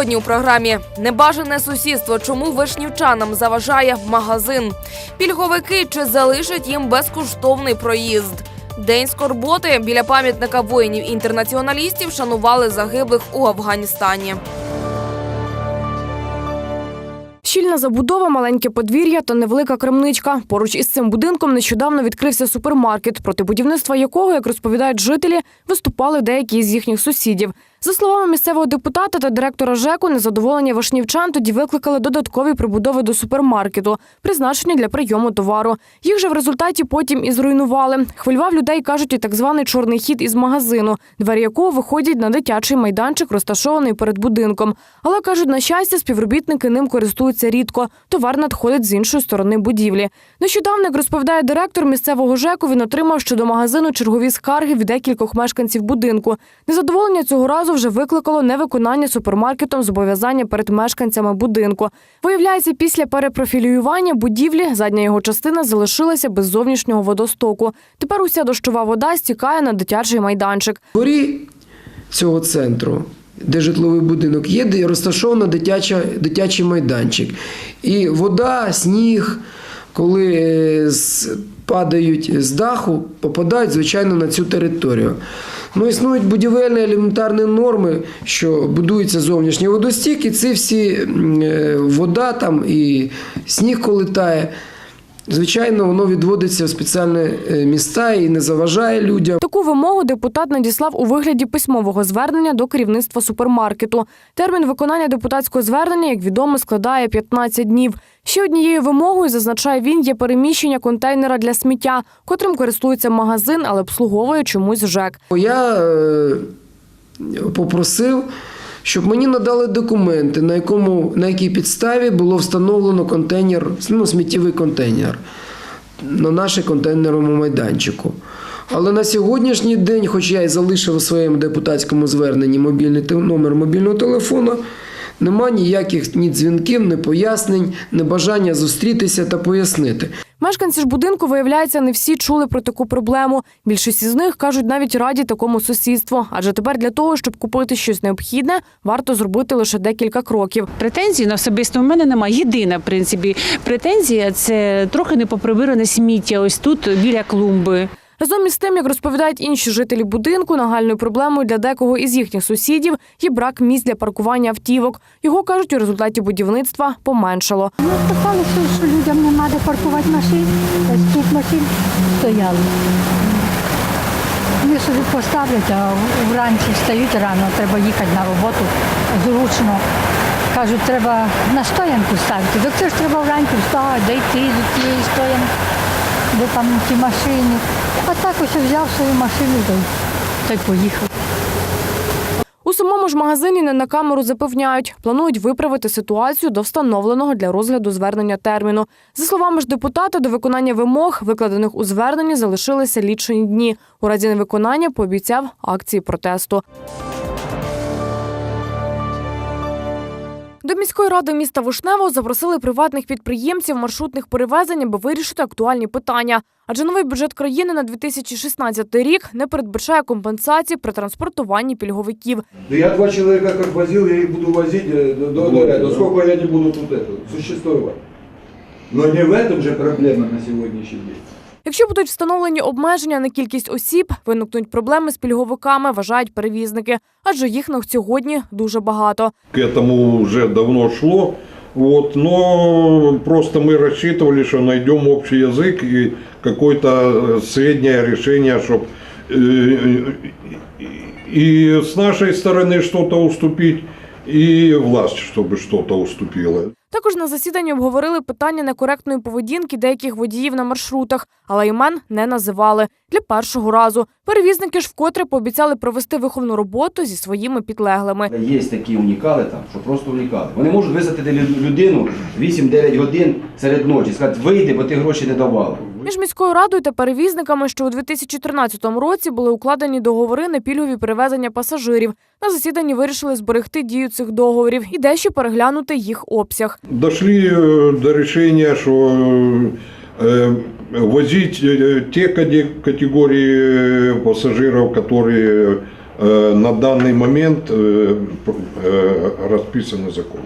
Сьогодні у програмі небажане сусідство. Чому вишнівчанам заважає магазин? Пільговики чи залишать їм безкоштовний проїзд? День скорботи біля пам'ятника воїнів-інтернаціоналістів шанували загиблих у Афганістані. Щільна забудова, маленьке подвір'я та невелика крамничка. Поруч із цим будинком нещодавно відкрився супермаркет, проти будівництва якого, як розповідають жителі, виступали деякі з їхніх сусідів. За словами місцевого депутата та директора ЖЕКу, незадоволення вишнівчан тоді викликали додаткові прибудови до супермаркету, призначені для прийому товару. Їх же в результаті потім і зруйнували. Хвилював людей, кажуть, і так званий чорний хід із магазину, двері якого виходять на дитячий майданчик, розташований перед будинком. Але кажуть, на щастя, співробітники ним користуються рідко. Товар надходить з іншої сторони будівлі. Нещодавно, як розповідає директор місцевого ЖЕКу, він отримав щодо магазину чергові скарги від декількох мешканців будинку. Незадоволення цього разу вже викликало невиконання супермаркетом зобов'язання перед мешканцями будинку. Виявляється, після перепрофілювання будівлі задня його частина залишилася без зовнішнього водостоку. Тепер уся дощова вода стікає на дитячий майданчик. дворі цього центру, де житловий будинок, є де розташовано дитяча, дитячий майданчик. І вода, сніг, коли падають з даху, попадають, звичайно, на цю територію. Ну, існують будівельні елементарні норми, що будується зовнішній водостік, і ці всі е, вода там і сніг коли тає. Звичайно, воно відводиться в спеціальні е, міста і не заважає людям. Таку вимогу депутат надіслав у вигляді письмового звернення до керівництва супермаркету. Термін виконання депутатського звернення, як відомо, складає 15 днів. Ще однією вимогою, зазначає він, є переміщення контейнера для сміття, котрим користується магазин, але обслуговує чомусь ЖЕК. Я е, попросив, щоб мені надали документи, на, якому, на якій підставі було встановлено контейнер, ну, сміттєвий контейнер на нашому контейнерному майданчику. Але на сьогоднішній день, хоч я і залишив у своєму депутатському зверненні мобільний номер мобільного телефону, нема ніяких ні дзвінків, ні пояснень, ні бажання зустрітися та пояснити. Мешканці ж будинку, виявляється, не всі чули про таку проблему. Більшість із них кажуть навіть раді такому сусідству. Адже тепер для того, щоб купити щось необхідне, варто зробити лише декілька кроків. Претензій на особисто в мене немає. Єдина, в принципі, претензія це трохи непоприбиране сміття ось тут біля клумби. Разом із тим, як розповідають інші жителі будинку, нагальною проблемою для декого із їхніх сусідів є брак місць для паркування автівок. Його кажуть, у результаті будівництва поменшало. Ну, питали, що, людям нема де паркувати машин, тут машин стояли. Вони собі поставлять, а вранці встають рано, треба їхати на роботу зручно. Кажуть, треба на стоянку ставити. Так це ж треба вранці вставати, дійти до тієї стоянки, де там ті машини. А так ось взяв свою машину та та й поїхав. У самому ж магазині не на камеру запевняють, планують виправити ситуацію до встановленого для розгляду звернення терміну. За словами ж депутата, до виконання вимог, викладених у зверненні, залишилися лічені дні. У разі невиконання пообіцяв акції протесту. До міської ради міста Вишневого запросили приватних підприємців маршрутних перевезень, аби вирішити актуальні питання. Адже новий бюджет країни на 2016 рік не передбачає компенсації при транспортуванні пільговиків. Да я два человека как возил, я их буду возить э, до, до, до ряда. Сколько я не буду тут это, существовать. Но не в этом же проблема на сегодняшний день. Якщо будуть встановлені обмеження на кількість осіб, виникнуть проблеми з пільговиками, вважають перевізники, адже їх на сьогодні дуже багато. К этому уже давно шло. Вот, но просто мы рассчитывали, что найдем общий язык и какое-то э, среднее решение, чтобы и с нашей стороны что-то уступить, и власть, чтобы что-то уступила. Також на засіданні обговорили питання некоректної поведінки деяких водіїв на маршрутах, але імен не називали для першого разу. Перевізники ж вкотре пообіцяли провести виховну роботу зі своїми підлеглими. Є такі унікали там, що просто унікали. Вони можуть висадити лю- людину 8-9 годин серед ночі, сказати, вийди, бо ти гроші не давав. Між міською радою та перевізниками, що у 2013 році були укладені договори на пільгові перевезення пасажирів. На засіданні вирішили зберегти дію цих договорів і дещо переглянути їх обсяг. Дошли э, до решения, что э, возить э, те каде- категории э, пассажиров, которые э, на данный момент э, п- э, расписанный закон.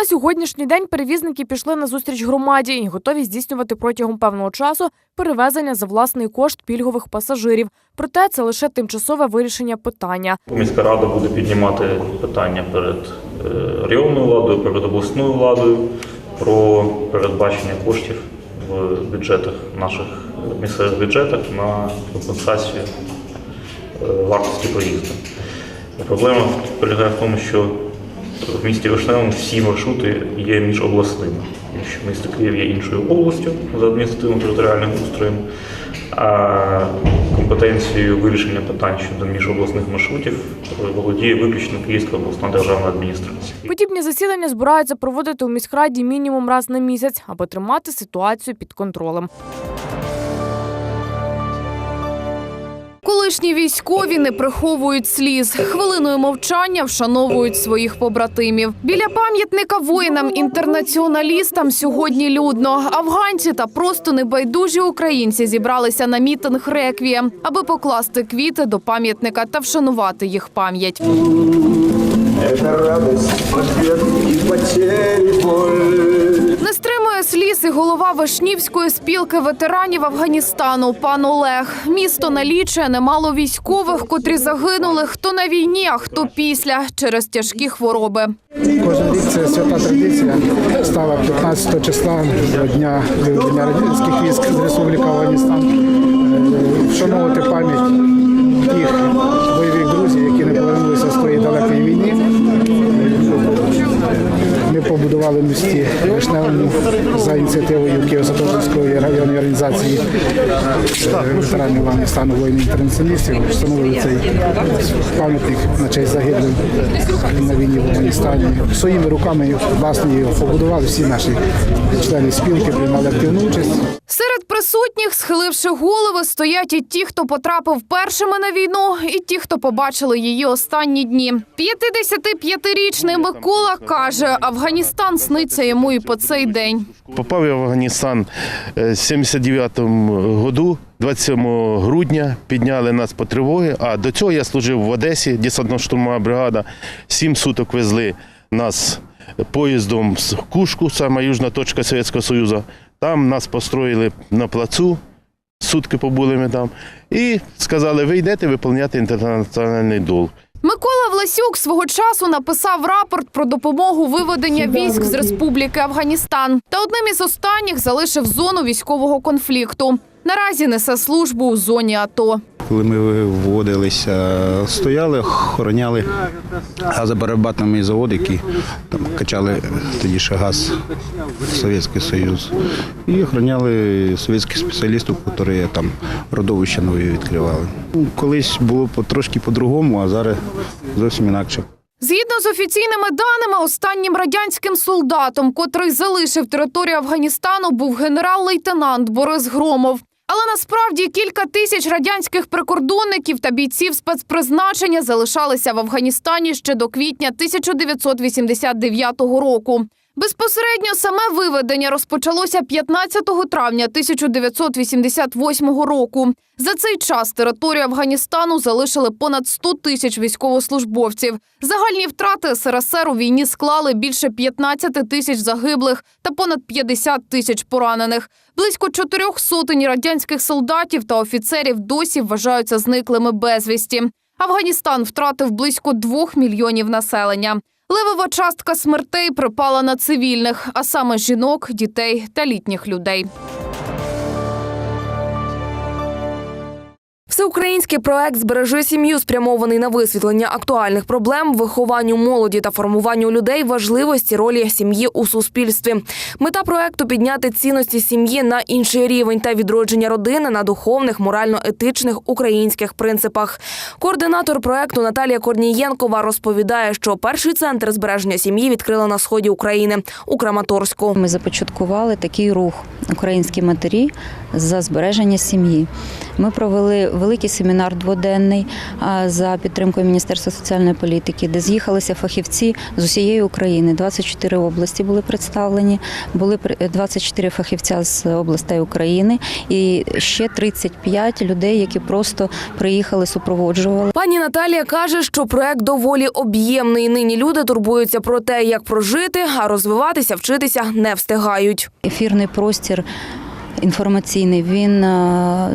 На сьогоднішній день перевізники пішли на зустріч громаді і готові здійснювати протягом певного часу перевезення за власний кошт пільгових пасажирів. Проте це лише тимчасове вирішення питання. Міська рада буде піднімати питання перед е, районною владою, перед обласною владою про передбачення коштів в бюджетах наших місцевих бюджетах на компенсацію е, вартості проїзду. Проблема полягає в тому, що в місті Вишневому всі маршрути є міжобласними, місто Київ є іншою областю за адміністративно-територіальним устроєм, а компетенцією вирішення питань щодо міжобласних маршрутів володіє виключно Київська обласна державна адміністрація. Подібні засідання збираються проводити у міськраді мінімум раз на місяць, аби тримати ситуацію під контролем. Колишні військові не приховують сліз. Хвилиною мовчання вшановують своїх побратимів. Біля пам'ятника воїнам-інтернаціоналістам сьогодні людно. Афганці та просто небайдужі українці зібралися на мітинг реквієм, аби покласти квіти до пам'ятника та вшанувати їх пам'ять. Это радость, ответ и потери боль. Не стримує сліз і голова Вишнівської спілки ветеранів Афганістану пан Олег. Місто налічує немало військових, котрі загинули хто на війні, а хто після через тяжкі хвороби. Кожен рік це свята традиція. Стала 15 числа дня виведення радянських військ з Республіки Афганістан. Е, Вшановувати пам'ять тих бойових побудували в місті Вишневому за ініціативою Києво-Сатовської районної організації е, ветеранів Афганістану воїнів інтернаціоналістів. Встановили цей пам'ятник на честь загиблих на війні в Афганістані. Своїми руками власне його побудували всі наші члени спілки, приймали активну участь. Серед присутніх, схиливши голови, стоять і ті, хто потрапив першими на війну, і ті, хто побачили її останні дні. 55-річний Микола каже, Афганістан сниться йому і по цей день. Попав я в Афганістан е, в 79-му году, 27 грудня, підняли нас по тривоги, а до цього я служив в Одесі, десантно-штурмова бригада. Сім суток везли нас поїздом з Кушку, сама южна точка Совєтського Союзу. Там нас построїли на плацу, сутки побули ми там, і сказали, ви йдете виконувати інтернаціональний долг. Микола Власюк свого часу написав рапорт про допомогу виведення військ з Республіки Афганістан та одним із останніх залишив зону військового конфлікту. Наразі несе службу у зоні АТО. Коли ми виводилися, стояли, охороняли газоперерабатний завод, який там качали тоді ще газ в Совєтський Союз. І охороняли совєтських спеціалістів, які там родовища нові відкривали. Ну, Колись було трошки по-другому, а зараз зовсім інакше. Згідно з офіційними даними, останнім радянським солдатом, котрий залишив територію Афганістану, був генерал-лейтенант Борис Громов. Але насправді кілька тисяч радянських прикордонників та бійців спецпризначення залишалися в Афганістані ще до квітня 1989 року. Безпосередньо саме виведення розпочалося 15 травня 1988 року. За цей час територію Афганістану залишили понад 100 тисяч військовослужбовців. Загальні втрати СРСР у війні склали більше 15 тисяч загиблих та понад 50 тисяч поранених. Близько чотирьох сотень радянських солдатів та офіцерів досі вважаються зниклими безвісті. Афганістан втратив близько двох мільйонів населення. Левова частка смертей припала на цивільних, а саме жінок, дітей та літніх людей. Всеукраїнський проект Збережи сім'ю спрямований на висвітлення актуальних проблем, вихованню молоді та формуванню людей важливості ролі сім'ї у суспільстві. Мета проекту підняти цінності сім'ї на інший рівень та відродження родини на духовних, морально-етичних українських принципах. Координатор проекту Наталія Корнієнкова розповідає, що перший центр збереження сім'ї відкрили на сході України у Краматорську. Ми започаткували такий рух українські матері за збереження сім'ї. Ми провели великий семінар дводенний за підтримкою Міністерства соціальної політики, де з'їхалися фахівці з усієї України. 24 області були представлені, були 24 фахівця з областей України і ще 35 людей, які просто приїхали, супроводжували. Пані Наталія каже, що проект доволі об'ємний. Нині люди турбуються про те, як прожити, а розвиватися, вчитися не встигають. Ефірний простір інформаційний він е,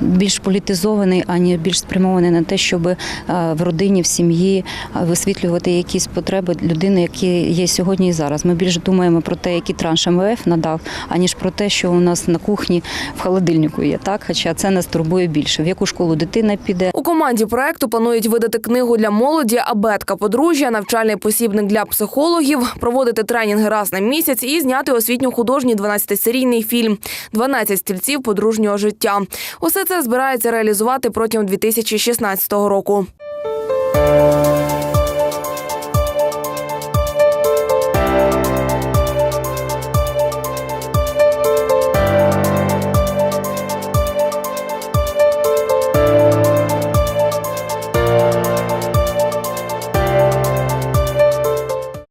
більш політизований, ані більш спрямований на те, щоб е, в родині, в сім'ї е, висвітлювати якісь потреби людини, які є сьогодні і зараз. Ми більш думаємо про те, які транш МВФ надав, аніж про те, що у нас на кухні в холодильнику є. Так, хоча це нас турбує більше. В яку школу дитина піде. Команді проекту планують видати книгу для молоді, абетка подружжя, навчальний посібник для психологів, проводити тренінги раз на місяць і зняти освітньо-художній 12-серійний фільм «12 стільців подружнього життя. Усе це збирається реалізувати протягом 2016 року.